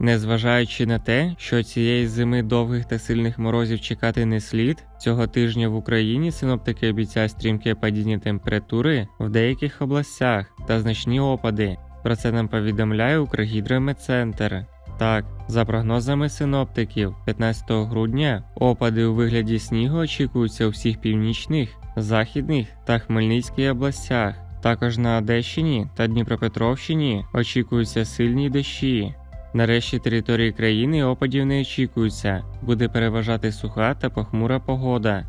Незважаючи на те, що цієї зими довгих та сильних морозів чекати не слід, цього тижня в Україні синоптики обіцяють стрімке падіння температури в деяких областях та значні опади. Про це нам повідомляє Укргідрометцентр. Так, за прогнозами синоптиків, 15 грудня опади у вигляді снігу очікуються у всіх північних, західних та Хмельницькій областях. Також на Одещині та Дніпропетровщині очікуються сильні дощі. На решті території країни опадів не очікується, буде переважати суха та похмура погода.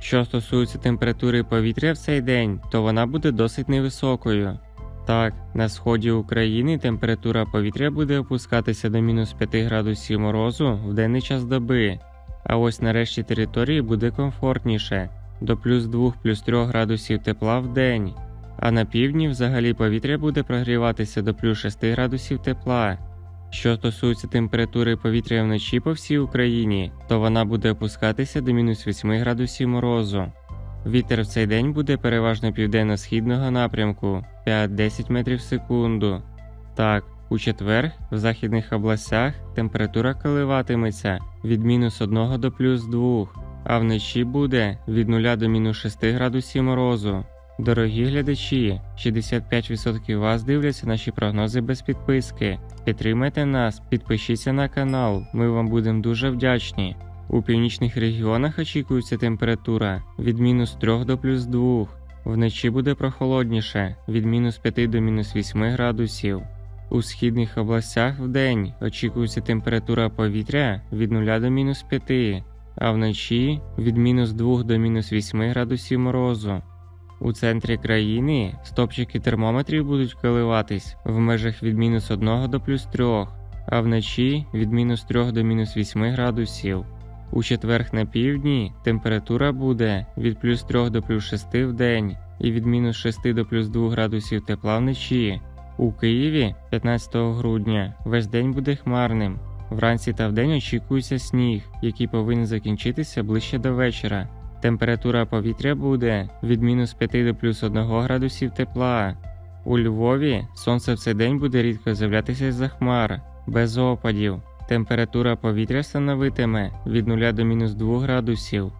Що стосується температури повітря в цей день, то вона буде досить невисокою. Так, на сході України температура повітря буде опускатися до мінус 5 градусів морозу в денний час доби, а ось на решті території буде комфортніше до плюс 2 плюс 3 градусів тепла в день. А на півдні взагалі повітря буде прогріватися до плюс 6 градусів тепла. Що стосується температури повітря вночі по всій Україні, то вона буде опускатися до мінус 8 градусів морозу. Вітер в цей день буде переважно південно-східного напрямку 5-10 метрів в секунду. Так, у четвер в західних областях температура коливатиметься від мінус 1 до плюс 2, а вночі буде від 0 до мінус 6 градусів морозу. Дорогі глядачі, 65% вас дивляться наші прогнози без підписки. Підтримайте нас, підпишіться на канал, ми вам будемо дуже вдячні. У північних регіонах очікується температура від мінус 3 до плюс 2. Вночі буде прохолодніше від мінус 5 до мінус 8 градусів. У східних областях вдень очікується температура повітря від 0 до мінус 5, а вночі від мінус 2 до мінус 8 градусів морозу. У центрі країни стопчики термометрів будуть коливатись в межах від мінус 1 до плюс 3, а вночі від мінус 3 до мінус 8 градусів. У четверг на півдні температура буде від плюс 3 до плюс 6 в день і від мінус 6 до плюс 2 градусів тепла вночі. У Києві 15 грудня весь день буде хмарним. Вранці та вдень очікується сніг, який повинен закінчитися ближче до вечора. Температура повітря буде від мінус 5 до плюс 1 градусів тепла. У Львові сонце в цей день буде рідко з'являтися з-за хмар, без опадів. Температура повітря становитиме від 0 до мінус 2 градусів.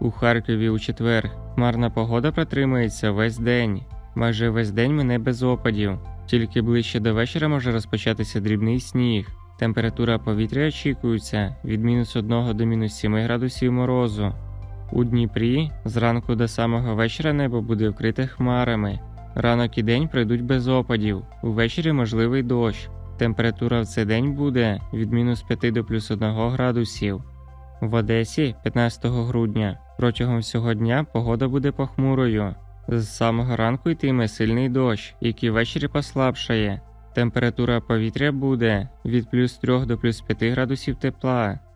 У Харкові у четвер хмарна погода протримається весь день. Майже весь день мене без опадів. Тільки ближче до вечора може розпочатися дрібний сніг. Температура повітря очікується від мінус 1 до мінус 7 градусів морозу. У Дніпрі зранку до самого вечора небо буде вкрите хмарами. Ранок і день пройдуть без опадів. Увечері можливий дощ. Температура в цей день буде від мінус 5 до плюс 1 градусів. В Одесі 15 грудня протягом всього дня погода буде похмурою. З самого ранку йтиме сильний дощ, який ввечері послабшає. Температура повітря буде від плюс 3 до плюс 5 градусів тепла.